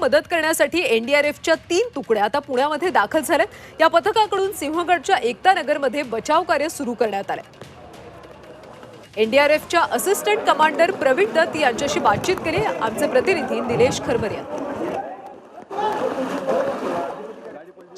मदत करण्यासाठी एनडीआरएफच्या तीन तुकड्या आता पुण्यामध्ये दाखल झाल्यात. या पथकाकडून सिंहगडच्या एकता नगरमध्ये बचाव कार्य सुरू करण्यात आलंय. एनडीआरएफच्या असिस्टंट कमांडर प्रवीण दत्त यांच्याशी बातचीत केली. आमचे प्रतिनिधी निलेश खरबर यांनी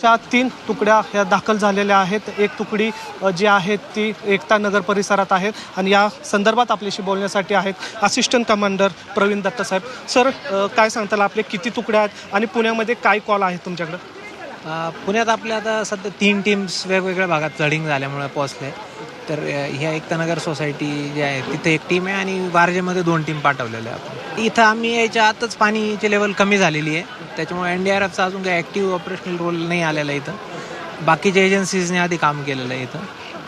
च्या तीन तुकड्या ह्या दाखल झालेल्या आहेत. एक तुकडी जी आहे ती एकता नगर परिसरात आहेत आणि या संदर्भात आपल्याशी बोलण्यासाठी आहेत असिस्टंट कमांडर प्रवीण दत्त साहेब. सर काय सांगताल? आपले किती तुकड्या आहेत आणि पुण्यामध्ये काय कॉल आहेत तुमच्याकडे? पुण्यात आपल्या आता सध्या तीन टीम्स वेगवेगळ्या भागात चढिंग झाल्यामुळे पोहोचले. तर ह्या एकतानगर सोसायटी जे आहे तिथे एक टीम आहे आणि वारजेमध्ये दोन टीम पाठवलेल्या आहे आपण. इथं आम्ही यायच्या आतच पाणीची लेवल कमी झालेली आहे. त्याच्यामुळे एन डी आर एफचा अजून काही ॲक्टिव्ह ऑपरेशनल रोल नाही आलेला इथं. बाकीच्या एजन्सीजने आधी काम केलेलं आहे इथं.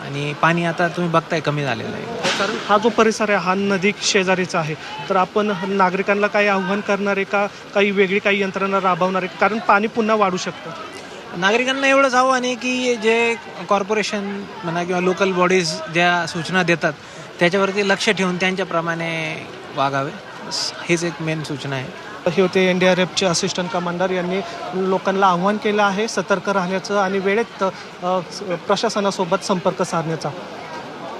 आणि पाणी आता तुम्ही बघताय कमी झालेलं आहे. कारण हा जो परिसर आहे हा नदी शेजारीचा आहे. तर आपण नागरिकांना काही आव्हान करणार आहे का काही वेगळी काही यंत्रणा राबवणार? आहे कारण पाणी पुन्हा वाढू शकतं. नागरिकांना एवढंच हवं आणि की जे कॉर्पोरेशन म्हणा किंवा लोकल बॉडीज ज्या सूचना देतात त्याच्यावरती लक्ष ठेवून त्यांच्याप्रमाणे वागावे. बस हीच एक मेन सूचना आहे. हे होते एन डी आर एफचे असिस्टंट कमांडर यांनी लोकांना आव्हान केलं आहे सतर्क राहण्याचं आणि वेळेत प्रशासनासोबत संपर्क साधण्याचा.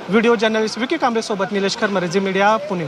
व्हिडिओ जर्नलिस्ट विकी कांबळेसोबत निलेश खरमरे जी मीडिया पुणे.